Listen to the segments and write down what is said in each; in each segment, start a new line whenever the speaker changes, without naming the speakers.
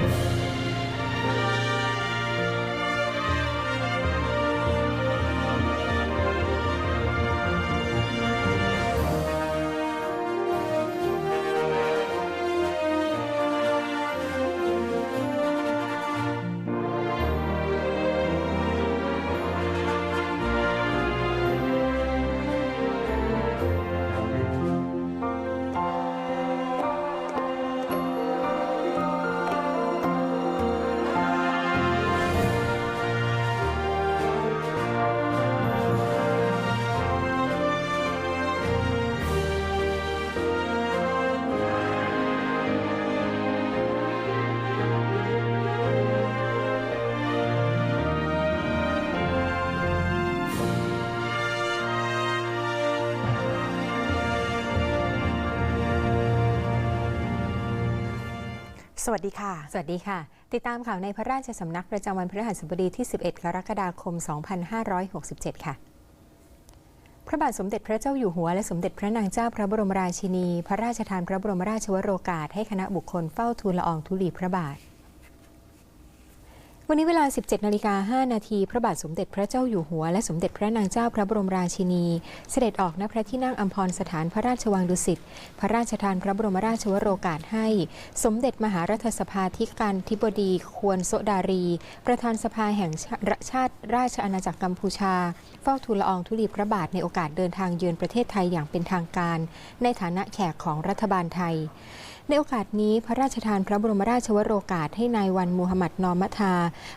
Thank you. สวัสดีค่ะ
สวัสดีค่ะ ติดตามข่าวในพระราชสำนักประจำวันพฤหัสบดีที่ 11 กรกฎาคม 2567 ค่ะ พระบาทสมเด็จพระเจ้าอยู่หัว และสมเด็จพระนางเจ้าพระบรมราชินี พระราชทานพระบรมราชวโรกาสให้คณะบุคคลเฝ้าทูลละอองธุลีพระบาท วันนี้เวลา 17นาฬิกา5นาที พระบาทสมเด็จพระเจ้าอยู่หัว และสมเด็จพระนางเจ้าพระบรมราชินี เสด็จออกณพระที่นั่งอัมพรสถานพระราชวังดุสิต พระราชทานพระบรมราชวโรกาสให้ สมเด็จมหารัฐสภาธิการธิบดีควรโสดารี ประธานสภาแห่งชาติราชอาณาจักรกัมพูชา เฝ้าทูลละอองธุลีพระบาทในโอกาสเดินทางเยือนประเทศไทยอย่างเป็นทางการ ในฐานะแขกของรัฐบาลไทย ในโอกาสนี้พระราชทานพระบรมราชวโรกาสให้นายวันมูฮัมหมัดนอมทา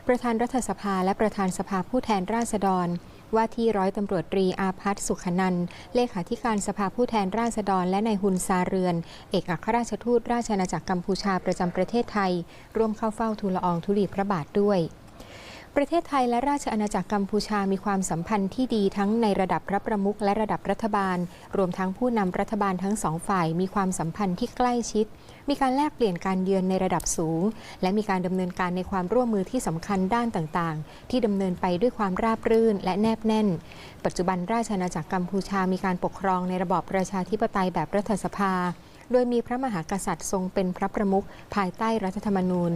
ประธานรัฐสภาและประธานสภาผู้แทนราษฎรว่าที่ร้อยตำรวจตรีอาพัฒสุขนัน เลขาธิการสภาผู้แทนราษฎร และนายฮุนซาเรือน เอกอัครราชทูตราชอาณาจักรกัมพูชาประจำประเทศไทย ร่วมเข้าเฝ้าทูลละอองธุลีพระบาทด้วย ประเทศไทยและราชอาณาจักรกัมพูชามีความสัมพันธ์ที่ดีทั้งในระดับพระประมุขและระดับรัฐบาล รวมทั้งผู้นำรัฐบาลทั้งสองฝ่ายมีความสัมพันธ์ที่ใกล้ชิด มีการแลกเปลี่ยนการเยือนในระดับสูง และมีการดำเนินการในความร่วมมือที่สำคัญด้านต่างๆ ที่ดำเนินไปด้วยความราบรื่นและแนบแน่น ปัจจุบันราชอาณาจักรกัมพูชามีการปกครองในระบอบประชาธิปไตยแบบรัฐสภาโดยมีพระมหากษัตริย์ทรงเป็นพระประมุขภายใต้รัฐธรรมนูญ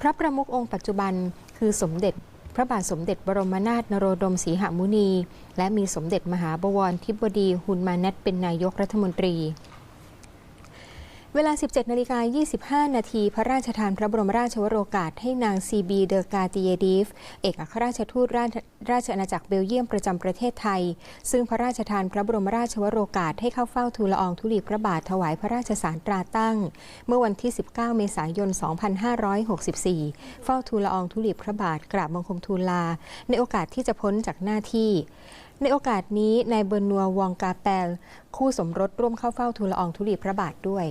พระประมุของค์ปัจจุบันคือสมเด็จ ระบาทสมเด็จบรมนาถนโรดมศรีหมุนี และมีสมเด็จมหาบวรทิบดี หุนมาเนตเป็นนายกรัฐมนตรี เวลา 17นาฬิกา25 นาที พระราชทานพระบรมราชวโรกาสให้นางซีบีเดอกาติเยดีฟ เอกอัครราชทูตราชราชอาณาจักรเบลเยียมประจำประเทศไทย ซึ่งพระราชทานพระบรมราชวโรกาสให้เข้าเฝ้าทูลละอองธุลีพระบาทถวายพระราชสารตราตั้ง เมื่อวันที่ 19 เมษายน 2564 เฝ้าทูลละอองธุลีพระบาทกราบบังคมทูลลา ในโอกาสที่จะพ้นจากหน้าที่ในโอกาสนี้นายเบอร์นัววองกาแปล คู่สมรสร่วมเข้าเฝ้าทูลละอองธุลีพระบาทด้วย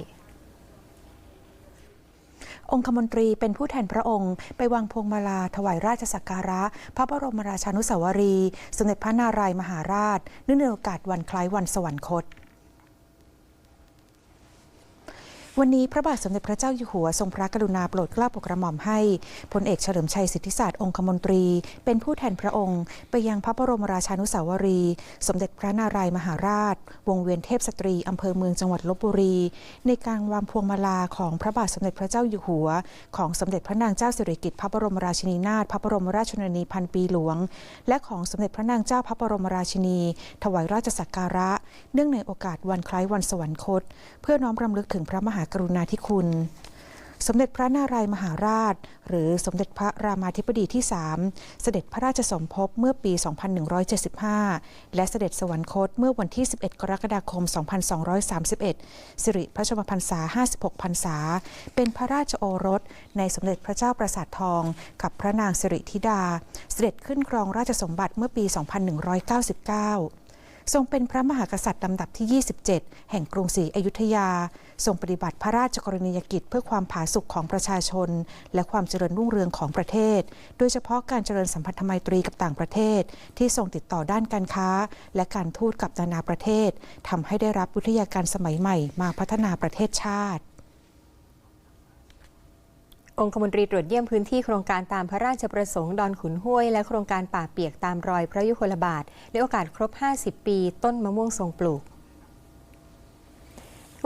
องคมนตรีเป็นผู้แทนพระองค์ ไปวางพวงมาลาถวายราชสักการะ พระบรมราชานุสาวรีย์สมเด็จพระนารายมหาราชเนื่องในโอกาสวันคล้ายวันสวรรคต วันนี้พระบาทสมเด็จพระเจ้าอยู่หัวทรงพระกรุณาโปรดเกล้าโปรดกระหม่อมให้พลเอกเฉลิมชัยสิทธิศาสตร์องคมนตรี เป็นผู้แทนพระองค์ ไปยังพระบรมราชานุสาวรี สมเด็จพระนารายมหาราช วงเวียนเทพสตรีอำเภอเมืองจังหวัดลบบุรี ในการวางพวงมาลาของพระบาทสมเด็จพระเจ้าอยู่หัว ของสมเด็จพระนางเจ้าสิริกิติ์พระบรมราชินีนาถพระบรมราชชนนีพันปีหลวง และของสมเด็จพระนางเจ้าพระบรมราชินี ถวายราชสักการะ เนื่องในโอกาสวันคล้ายวันสวรรคต เพื่อน้อมรำลึกถึงพระมหากรุณาธิคุณ สมเด็จพระนารายมหาราช หรือสมเด็จพระรามาธิบดีที่ 3 เสด็จพระราชสมภพเมื่อปี 2175 และเสด็จสวรรคตเมื่อวันที่ 11 กรกฎาคม 2231 สิริพระชมพรรษา 56 พรรษา เป็นพระราชโอรส ในสมเด็จพระเจ้าประสาททอง กับพระนางสิริธิดา เสด็จขึ้นครองราชสมบัติเมื่อปี 2199 ทรงเป็นพระมหากษัตริย์ลำดับที่ 27 แห่งกรุงศรีอยุธยา ทรงปฏิบัติพระราชกรณียกิจเพื่อความผาสุกของประชาชน และความเจริญรุ่งเรืองของประเทศ โดยเฉพาะการเจริญสัมพันธไมตรีกับต่างประเทศ ที่ทรงติดต่อด้านการค้า และการทูตกับนานาประเทศทำให้ได้รับวิทยาการสมัยใหม่มาพัฒนาประเทศชาติ
องคมนตรีตรวจเยี่ยมพื้นที่โครงการตามพระราชประสงค์ดอนขุนห้วย และโครงการป่าเปียกตามรอยพระยุคลบาทในโอกาสครบ 50 ปี ต้นมะม่วงทรงปลูก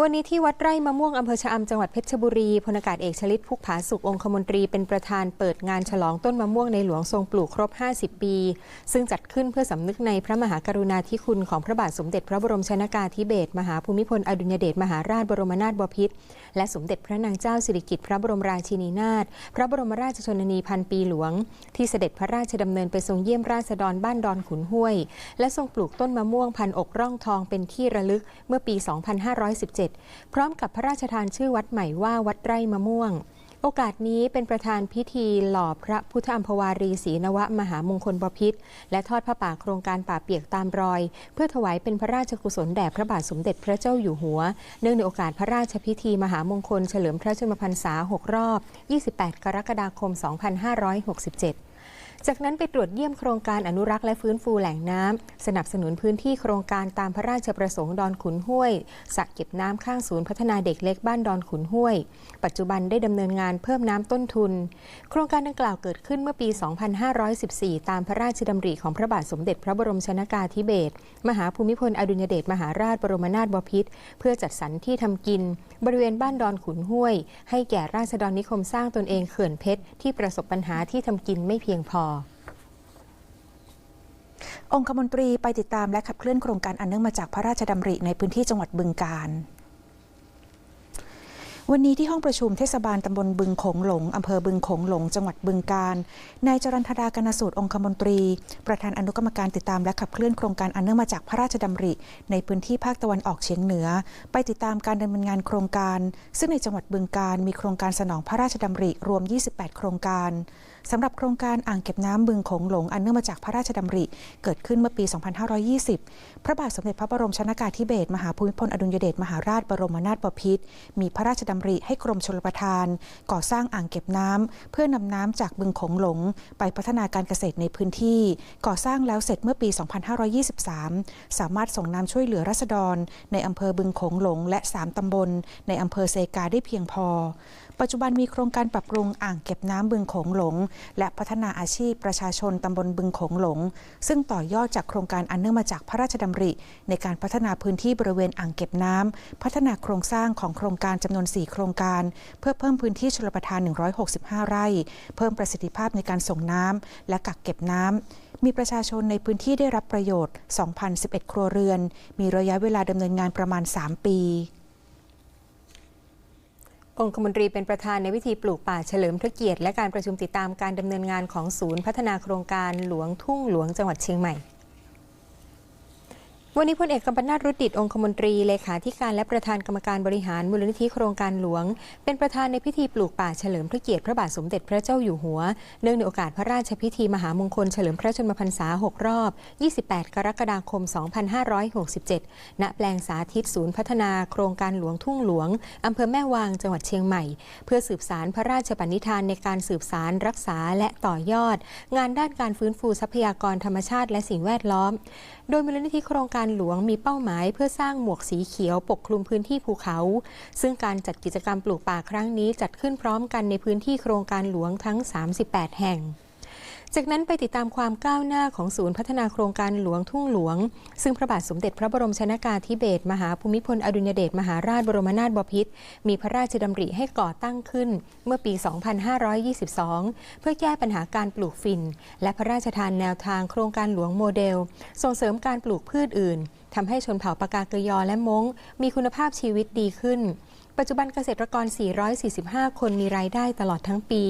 วันนี้ที่วัดไร่มะม่วงอำเภอชะอำจังหวัดเพชรบุรีพลอากาศเอกชลิตพุกผาสุของคมนตรีเป็นประธานเปิดงานฉลองต้นมะม่วงในหลวงทรงปลูกครบ 50 ปี ซึ่งจัดขึ้นเพื่อสำนึกในพระมหากรุณาธิคุณของพระบาทสมเด็จพระบรมชนากาธิเบศรมหาภูมิพลอดุลยเดชมหาราชบรมนาถบพิตรและสมเด็จพระนางเจ้าสิริกิติ์พระบรมราชินีนาถพระบรมราชชนนีพันปีหลวง ที่เสด็จพระราชดำเนินไปทรงเยี่ยมราษฎรบ้านดอนขุนห้วย และทรงปลูกต้นมะม่วงพันอกร่องทองเป็นที่ระลึกเมื่อปี 2517พร้อมกับพระราชทานชื่อวัดใหม่ว่าวัดไร่มะม่วง โอกาสนี้เป็นประธานพิธีหล่อพระพุทธอัมพวารีศรีนวมหามงคลบพิตรและทอดพระป่าโครงการป่าเปียกตามรอย เพื่อถวายเป็นพระราชกุศลแด่พระบาทสมเด็จพระเจ้าอยู่หัว เนื่องในโอกาสพระราชพิธีมหามงคลเฉลิมพระชนมพรรษา 6 รอบ 28 กรกฎาคม 2567 จากนั้นไปตรวจเยี่ยมโครงการอนุรักษ์และฟื้นฟูแหล่งน้ำสนับสนุนพื้นที่โครงการตามพระราชประสงค์ดอนขุนห้วยสระเก็บน้ำข้างศูนย์พัฒนาเด็กเล็กบ้านดอนขุนห้วย ปัจจุบันได้ดำเนินงานเพิ่มน้ำต้นทุน โครงการดังกล่าวเกิดขึ้นเมื่อปี 2514 ตามพระราชดำริของพระบาทสมเด็จพระบรมชนากาธิเบศรมหาภูมิพลอดุลยเดชมหาราชบรมนาถบพิตรเพื่อจัดสรรที่ทำกิน บริเวณบ้านดอนขุนห้วย ให้แก่ราษฎรนิคมสร้างตนเองเขื่อนเพชร ที่ประสบปัญหาที่ทำกินไม่เพียงพอ
องคมนตรีไปติดตามและขับเคลื่อนโครงการอันเนื่องมาจากพระราชดำริในพื้นที่จังหวัดบึงกาฬ วันนี้ที่ห้องประชุมเทศบาลตำบลบึงโขงหลง อำเภอบึงโขงหลง จังหวัดบึงกาฬนายจรันทดากนสูตรองคมนตรี ประธานอนุกรรมการติดตามและขับเคลื่อนโครงการอันเนื่องมาจากพระราชดำริ ในพื้นที่ภาคตะวันออกเฉียงเหนือ ไปติดตามการดำเนินงานโครงการ ซึ่งในจังหวัดบึงกาฬมีโครงการสนองพระราชดำริรวม 28 โครงการ สำหรับโครงการอ่างเก็บน้ำบึงโขงหลงอันเนื่องมาจากพระราชดำริ เกิดขึ้นเมื่อปี 2520 พระบาทสมเด็จพระบรมชนากาธิเบศรมหาภูมิพลอดุลยเดชมหาราชบรมนาถบพิตรมีพระราชดำริให้กรมชลประทาน ก่อสร้างอ่างเก็บน้ำเพื่อนำน้ำจากบึงโขงหลง ไปพัฒนาการเกษตรในพื้นที่ ก่อสร้างแล้วเสร็จเมื่อปี 2523 สามารถส่งน้ำช่วยเหลือรัษฎร ในอำเภอบึงโขงหลง และ 3ตำบล ในอำเภอเซกาได้เพียงพอปัจจุบันมีโครงการปรับปรุงอ่างเก็บน้ำบึงโขงหลง และพัฒนาอาชีพประชาชนตำบลบึงโขงหลง ซึ่งต่อยอดจากโครงการอันเนื่องมาจากพระราชดำริ ในการพัฒนาพื้นที่บริเวณอ่างเก็บน้ำพัฒนาโครงสร้างของโครงการจำนวน 4 โครงการ เพื่อเพิ่มพื้นที่ชลประทาน 165 ไร่ เพิ่มประสิทธิภาพในการส่งน้ำและกักเก็บน้ำมีประชาชนในพื้นที่ได้รับประโยชน์ 2,011 ครัวเรือน มีระยะเวลาดำเนินงานประมาณ 3 ปี
องคมนตรีเป็นประธานในวิธีปลูกป่าเฉลิมพระเกียรติและการประชุมติดตามการดำเนินงานของศูนย์พัฒนาโครงการหลวงทุ่งหลวงจังหวัดเชียงใหม่ วันนี้พลเอกกำปนาตรุดิตองคมนตรีเลขาธิการและประธานกรรมการบริหารมูลนิธิโครงการหลวง เป็นประธานในพิธีปลูกป่าเฉลิมพระเกียรติพระบาทสมเด็จพระเจ้าอยู่หัว เนื่องในโอกาสพระราชพิธีมหามงคลเฉลิมพระชนมพรรษา 6 รอบ 28 กรกฎาคม 2567 ณ แปลงสาธิตศูนย์พัฒนาโครงการหลวงทุ่งหลวง อำเภอแม่วางจังหวัดเชียงใหม่ เพื่อสืบสารพระราชปณิธานในการสืบสารรักษาและต่อยอด งานด้านการฟื้นฟูทรัพยากรธรรมชาติและสิ่งแวดล้อมโดยมูลนิธิโครงการหลวงมีเป้าหมาย เพื่อสร้างหมวกสีเขียวปกคลุมพื้นที่ภูเขา ซึ่งการจัดกิจกรรมปลูกป่าครั้งนี้จัดขึ้นพร้อมกันในพื้นที่โครงการหลวงทั้ง 38 แห่ง จากนั้นไปติดตามความก้าวหน้าของศูนย์พัฒนาโครงการหลวงทุ่งหลวง ซึ่งพระบาทสมเด็จพระบรมชนากาธิเบศรมหาภูมิพลอดุลยเดชมหาราชบรมนาถบพิตรมีพระราชดำริให้ก่อตั้งขึ้นเมื่อปี 2522 เพื่อแก้ปัญหาการปลูกฝิ่น และพระราชทานแนวทางโครงการหลวงโมเดล ส่งเสริมการปลูกพืชอื่นทำให้ชนเผ่าปากาเกยอและม้งมีคุณภาพชีวิตดีขึ้น ปัจจุบันเกษตรกร 445 คนมีรายได้ตลอดทั้งปี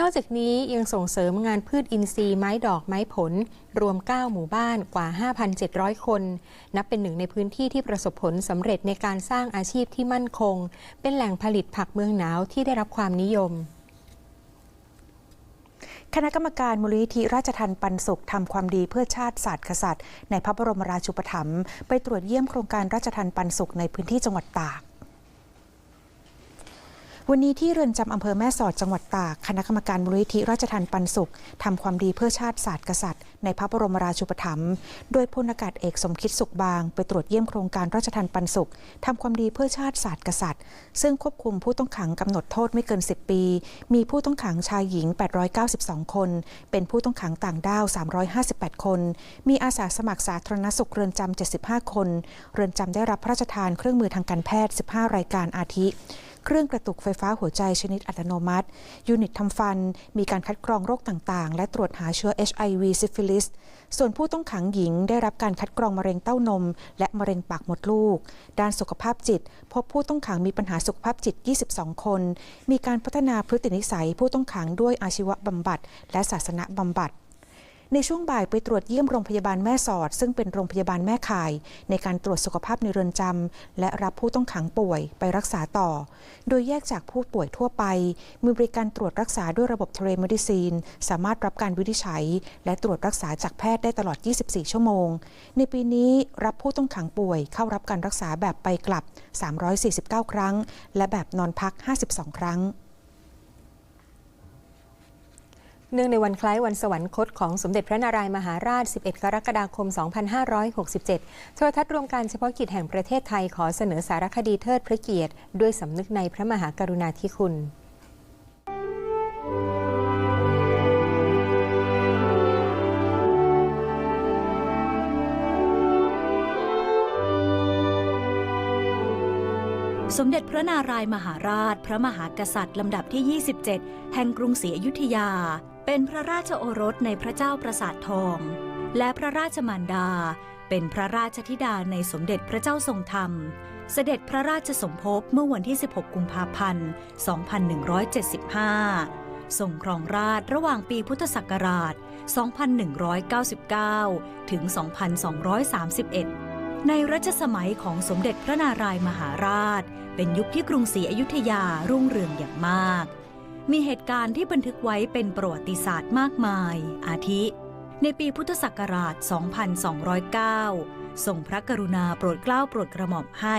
นอกจากนี้ยังส่งเสริมงานพืชอินทรีย์ไม้ดอกไม้ผล รวม 9 หมู่บ้านกว่า 5,700 คน นับเป็นหนึ่งในพื้นที่ที่ประสบผลสำเร็จในการสร้างอาชีพที่มั่นคง เป็นแหล่งผลิตผักเมืองหนาวที่ได้รับความนิยม
คณะกรรมการมูลนิธิราชทันปันสุขทำความดีเพื่อชาติศาสตร์กษัตริย์ ในพระบรมราชูปถัมภ์ไปตรวจเยี่ยมโครงการราชทันปันสุขในพื้นที่จังหวัดตาก วันนี้ที่เรือนจำอำเภอแม่สอดจังหวัดตากคณะกรรมการมูลนิธิราชทันปันสุขทำความดีเพื่อชาติศาสตร์กษัตริย์ ในพระบรมราชูปถัมภ์โดยพลอากาศเอกสมคิดสุขบาง ไปตรวจเยี่ยมโครงการราชทันปันสุขทำความดีเพื่อชาติศาสตร์กษัตริย์ ซึ่งควบคุมผู้ต้องขังกำหนดโทษไม่เกิน 10 ปี มีผู้ต้องขังชายหญิง 892 คน เป็นผู้ต้องขังต่างด้าว 358 คน มีอาสาสมัครสาธารณสุขเรือนจำ75 คน เรือนจำได้รับพระราชทานเครื่องมือทางการแพทย์ 15 รายการอาทิ เครื่องกระตุกไฟฟ้าหัวใจชนิดอัตโนมัติ ยูนิตทำฟัน มีการคัดกรองโรคต่างๆ และตรวจหาเชื้อ HIV ซิฟิลิส ส่วนผู้ต้องขังหญิงได้รับการคัดกรองมะเร็งเต้านม และมะเร็งปากมดลูก ด้านสุขภาพจิต พบผู้ต้องขังมีปัญหาสุขภาพจิต 22 คน มีการพัฒนาพฤตินิสัยผู้ต้องขังด้วยอาชีวบำบัด และศาสนบำบัด ในช่วงบ่ายไปตรวจเยี่ยมโรงพยาบาลแม่สอด ซึ่งเป็นโรงพยาบาลแม่ข่าย ในการตรวจสุขภาพในเรือนจำและรับผู้ต้องขังป่วยไปรักษาต่อ โดยแยกจากผู้ป่วยทั่วไป มีบริการตรวจรักษาด้วยระบบเทเลมดิซีน สามารถรับการวินิจฉัย และตรวจรักษาจากแพทย์ได้ตลอด 24 ชั่วโมง ในปีนี้รับผู้ต้องขังป่วยเข้ารับการรักษาแบบไปกลับ 349 ครั้ง และแบบนอนพัก 52 ครั้ง
เนื่องในวันคล้ายวันสวรรคตของสมเด็จพระนารายมหาราช 11 กรกฎาคม 2567 โทรทัศน์รวมการเฉพาะกิจแห่งประเทศไทยขอเสนอสารคดีเทิดพระเกียรติ ด้วยสำนึกในพระมหากรุณาธิคุณ
สมเด็จพระนารายมหาราช พระมหากษัตริย์ลำดับที่ 27 แห่งกรุงศรีอยุธยา เป็นพระราชโอรสในพระเจ้าประสาททอง และพระราชมารดา เป็นพระราชธิดาในสมเด็จพระเจ้าทรงธรรม เสด็จพระราชสมภพเมื่อวันที่ 16 กุมภาพันธ์ 2175 ทรงครองราชระหว่างปีพุทธศักราช 2199 ถึง 2231ในรัชสมัยของสมเด็จพระนารายมหาราช เป็นยุคที่กรุงศรีอยุธยารุ่งเรืองอย่างมาก มีเหตุการณ์ที่บันทึกไว้เป็นประวัติศาสตร์มากมาย อาทิ ในปีพุทธศักราช 2209 ทรงพระกรุณาโปรดเกล้าโปรดกระหม่อมให้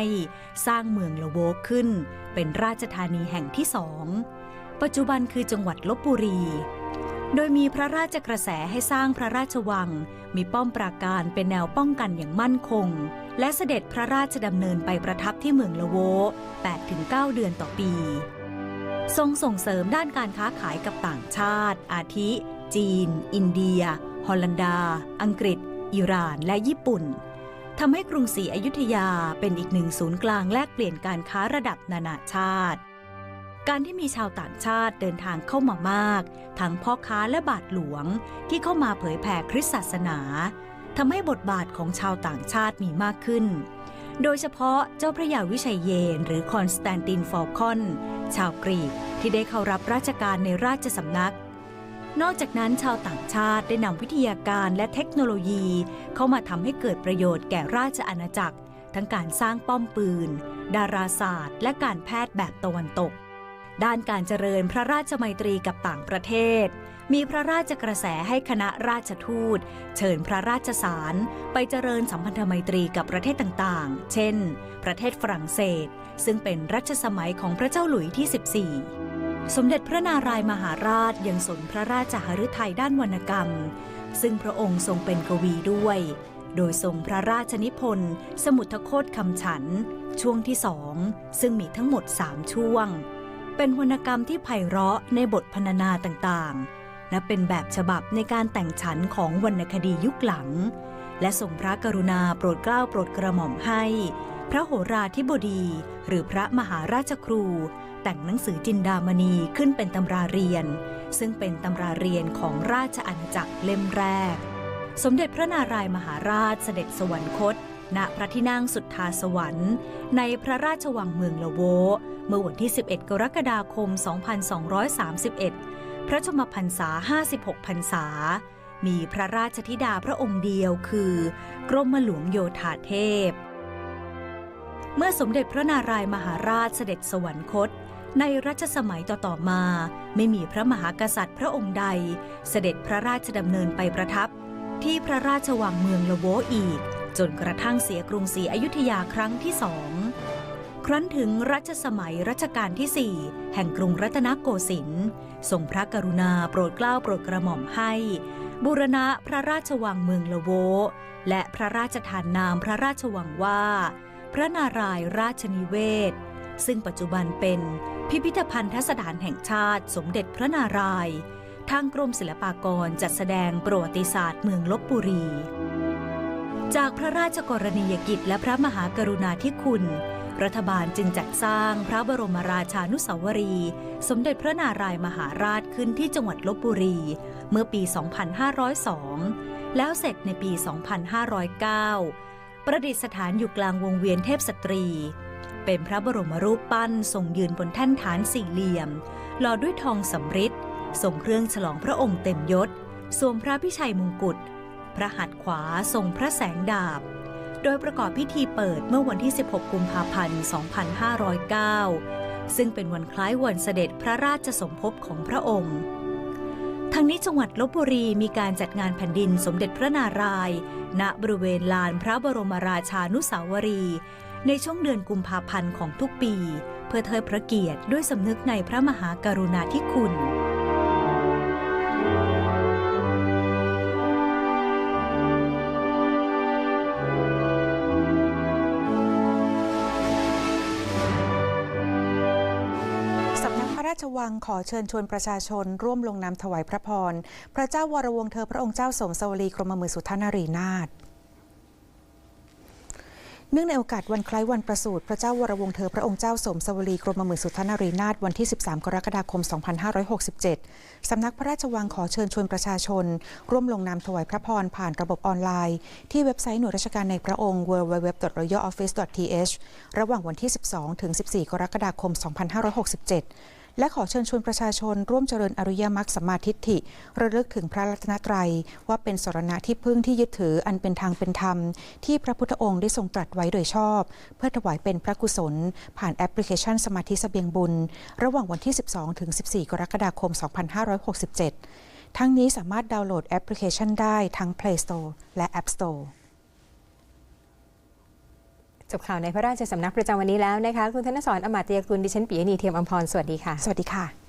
สร้างเมืองละโวกขึ้น เป็นราชธานีแห่งที่สอง ปัจจุบันคือจังหวัดลบบุรี โดยมีพระราชกระแสให้สร้างพระราชวัง มีป้อมปราการเป็นแนวป้องกันอย่างมั่นคง และเสด็จพระราชดำเนินไปประทับที่เมืองละโว 8-9 เดือนต่อปี ทรงส่งเสริมด้านการค้าขายกับต่างชาติ อาทิ จีน อินเดีย ฮอลันดา อังกฤษ อิหร่าน และญี่ปุ่นทำให้กรุงศรีอยุธยาเป็นอีกหนึ่งศูนย์กลางแลกเปลี่ยนการค้าระดับนานาชาติ การที่มีชาวต่างชาติเดินทางเข้ามามาก ทั้งพ่อค้าและบาทหลวงที่เข้ามาเผยแผ่คริสตศาสนาทำให้บทบาทของชาวต่างชาติมีมากขึ้น โดยเฉพาะเจ้าพระยาวิชัยเยน หรือคอนสแตนตินฟอลคอน ชาวกรีกที่ได้เข้ารับราชการในราชสำนัก นอกจากนั้นชาวต่างชาติได้นำวิทยาการและเทคโนโลยี เข้ามาทำให้เกิดประโยชน์แก่ราชอาณาจักร ทั้งการสร้างป้อมปืน ดาราศาสตร์ และการแพทย์แบบตะวันตก ด้านการเจริญพระราชมัยตรีกับต่างประเทศ มีพระราชกระแสให้คณะราชทูต เชิญพระราชสารไปเจริญสัมพันธไมตรีกับประเทศต่างๆ เช่น ประเทศฝรั่งเศส ซึ่งเป็นรัชสมัยของพระเจ้าหลุยที่ 14 สมเด็จพระนารายมหาราชยังสนพระราชหฤทัยด้านวรรณกรรม ซึ่งพระองค์ทรงเป็นกวีด้วย โดยทรงพระราชนิพนธ์ สมุทโคตคำฉัน ช่วงที่สอง ซึ่งมีทั้งหมด 3 ช่วงเป็นวรรณกรรมที่ไพเราะในบทพรรณนาต่างๆ และเป็นแบบฉบับในการแต่งฉันของวรรณคดียุคหลัง และทรงพระกรุณาโปรดเกล้าโปรดกระหม่อมให้ พระโหราธิบดี หรือพระมหาราชครู แต่งหนังสือจินดามณีขึ้นเป็นตำราเรียน ซึ่งเป็นตำราเรียนของราชอาณาจักรเล่มแรก สมเด็จพระนารายมหาราชเสด็จสวรรคตณพระที่นั่งสุทธาสวรรค์ ในพระราชวังเมืองละโว เมื่อวันที่ 11 กรกฎาคม 2231 พระชมพรรษา 56 พรรษา มีพระราชธิดาพระองค์เดียวคือ กรมหลวงโยธาเทพ เมื่อสมเด็จพระนารายมหาราชเสด็จสวรรคต ในรัชสมัยต่อๆมา ไม่มีพระมหากษัตริย์พระองค์ใด เสด็จพระราชดำเนินไปประทับ ที่พระราชวังเมืองละโวอีก จนกระทั่งเสียกรุงศรีอยุธยาครั้งที่สอง ครั้นถึงรัชสมัยรัชกาลที่ 4 แห่งกรุงรัตนโกสินทร์ทรงพระกรุณาโปรดเกล้าโปรดกระหม่อมให้ บูรณะพระราชวังเมืองละโว และพระราชทานนามพระราชวังว่า พระนารายราชนิเวศ ซึ่งปัจจุบันเป็นพิพิธภัณฑสถานแห่งชาติสมเด็จพระนารายณ์ทางกรมศิลปากรจัดแสดงประวัติศาสตร์เมืองลบบุรี จากพระราชกรณียกิจและพระมหากรุณาธิคุณ รัฐบาลจึงจัดสร้างพระบรมราชานุสาวรี สมเด็จพระนารายมหาราชขึ้นที่จังหวัดลบบุรี เมื่อปี 2502 แล้วเสร็จในปี 2509 ประดิษฐานอยู่กลางวงเวียนเทพสตรี เป็นพระบรมรูปปั้นทรงยืนบนแท่นฐานสี่เหลี่ยม หล่อด้วยทองสำริดทรงเครื่องฉลองพระองค์เต็มยศสวมพระพิชัยมงกุฎพระหัตถ์ขวาทรงพระแสงดาบ โดยประกอบพิธีเปิดเมื่อวันที่ 16 กุมภาพันธ์ 2509 ซึ่งเป็นวันคล้ายวันเสด็จพระราชสมภพของพระองค์ทางนี้จังหวัดลบบุรีมีการจัดงานแผ่นดินสมเด็จพระนารายณ์ณบริเวณลานพระบรมราชานุสาวรีย์ในช่วงเดือนกุมภาพันธ์ของทุกปี เพื่อเทิดพระเกียรติด้วยสำนึกในพระมหากรุณาธิคุณ
วังขอเชิญชวนประชาชน ร่วมลงนามถวายพระพร พระเจ้าวรวงเธอพระองค์เจ้าสมสวรีกรมมื่นสุทนารีนาถเนื่องในโอกาสวันคล้ายวันประสูติพระเจ้าวรวงเธอพระองค์เจ้าสมสวรีกรมหมื่นสุทนารีนาถวันที่ 13 กรกฎาคม 2567 สำนักพระราชวังขอเชิญชวนประชาชน ร่วมลงนามถวายพระพรผ่านระบบออนไลน์ ที่เว็บไซต์หน่วยราชการในพระองค์ www.royaloffice.th ระหว่างวันที่ 12 ถึง 14 กรกฎาคม 2567 และขอเชิญชวนประชาชนร่วมเจริญอริยมรรคสัมมาทิฏฐิ ระลึกถึงพระรัตนตรัย ว่าเป็นสรณะที่พึ่งที่ยึดถืออันเป็นทางเป็นธรรม ที่พระพุทธองค์ได้ทรงตรัสไว้โดยชอบ เพื่อถวายเป็นพระกุศล ผ่านแอปพลิเคชันสมาธิเสบียงบุญ ระหว่างวันที่ 12 ถึง 14 กรกฎาคม 2567 ทั้งนี้สามารถดาวน์โหลดแอปพลิเคชันได้ทั้ง Play Store และ App Store
จบข่าวในพระราชสำนักประจำวันนี้แล้วนะคะ คุณธนสรอมาตยกุลดิฉันปิยณีเทียมอมพร สวัสดีค่ะ
สวัสดีค่ะ